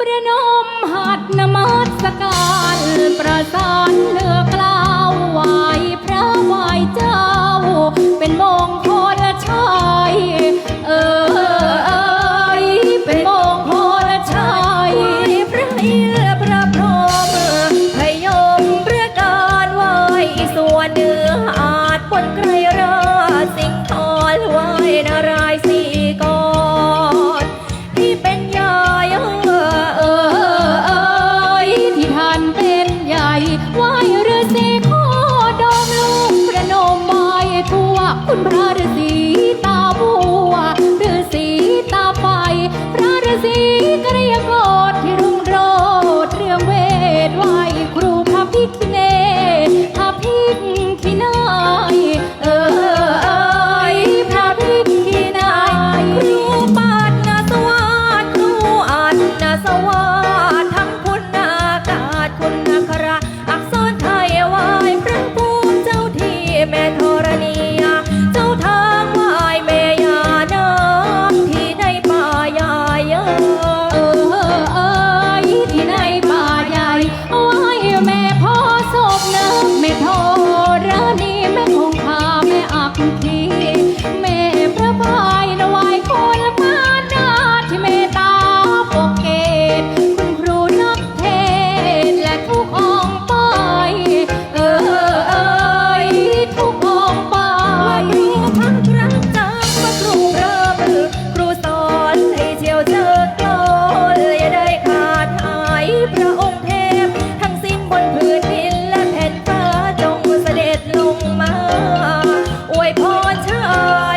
ประนมหัดนมัสการประสานเลือกล่าวไหวพระไหวเจ้า เป็นมงคลชัยเออเอเป็นมงคลชัยพระอินทร์พระพรหมพยมพระการไหวส่วนเนื้ออาจปนไกรราสิงห์ทอลไหวนารายสิ คุณพระฤาษี อวยพรเธอ